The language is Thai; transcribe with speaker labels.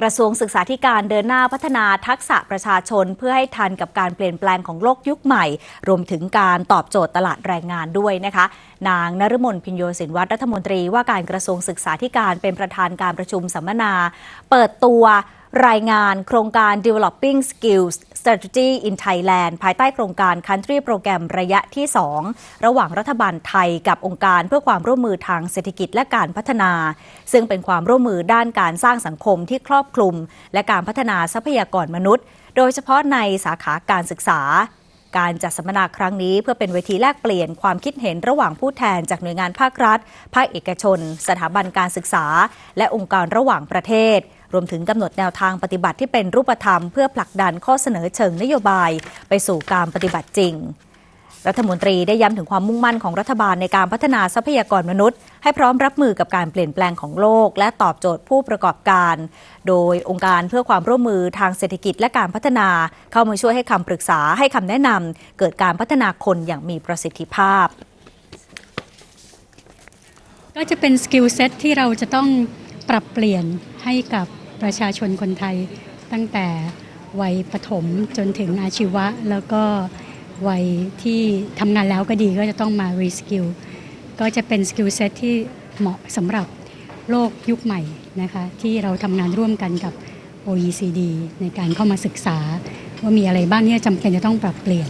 Speaker 1: กระทรวงศึกษาธิการเดินหน้าพัฒนาทักษะประชาชน เพื่อให้ทันกับการเปลี่ยนแปลงของโลกยุคใหม่ รวมถึงการตอบโจทย์ตลาดแรงงานด้วยนะคะ นางนฤมลพิญโยสินวัตรรัฐมนตรีว่าการกระทรวงศึกษาธิการเป็นประธานการประชุมสัมมนา เปิดตัว รายงานโครงการ Developing Skills Strategy in Thailand ภายใต้โครงการ Country Program ระยะที่ 2 ระหว่างรัฐบาลไทยกับองค์การเพื่อความร่วมมือทางเศรษฐกิจและการพัฒนา ซึ่งเป็นความร่วมมือด้านการสร้างสังคมที่ครอบคลุม และการพัฒนาทรัพยากรมนุษย์ โดยเฉพาะในสาขาการศึกษา การจัดสัมมนาครั้งนี้เพื่อเป็นเวทีแลกเปลี่ยนความคิดเห็นระหว่างผู้แทนจากหน่วยงานภาครัฐ ภาคเอกชน สถาบันการศึกษา และองค์การระหว่างประเทศ รวมถึงกำหนดแนวทางปฏิบัติที่เป็นรูปธรรม เพื่อผลักดันข้อเสนอเชิงนโยบาย ไปสู่การปฏิบัติจริง รัฐมนตรีได้ย้ำถึงความมุ่งมั่นของรัฐบาลในการพัฒนาทรัพยากรมนุษย์ ให้พร้อมรับมือกับการเปลี่ยนแปลงของโลก และตอบโจทย์ผู้ประกอบการ โดยองค์การเพื่อความร่วมมือทางเศรษฐกิจและการพัฒนา เข้ามาช่วยให้คำปรึกษาให้คำแนะนำเกิดการพัฒนาคนอย่างมีประสิทธิภาพ
Speaker 2: ก็จะเป็นสกิลเซ็ตที่เราจะต้องปรับเปลี่ยนให้กับประชาชนคนไทยตั้งแต่วัยประถมจนถึงอาชีวะแล้วก็ วัยที่ทำงานแล้วก็ดีก็จะต้องมารีสกิลก็จะเป็นสกิลเซ็ตที่เหมาะสำหรับโลกยุคใหม่นะคะที่เราทำงานร่วมกันกับ OECD ในการเข้ามาศึกษา ว่ามีอะไรบ้างที่จำเป็นจะต้องปรับเปลี่ยน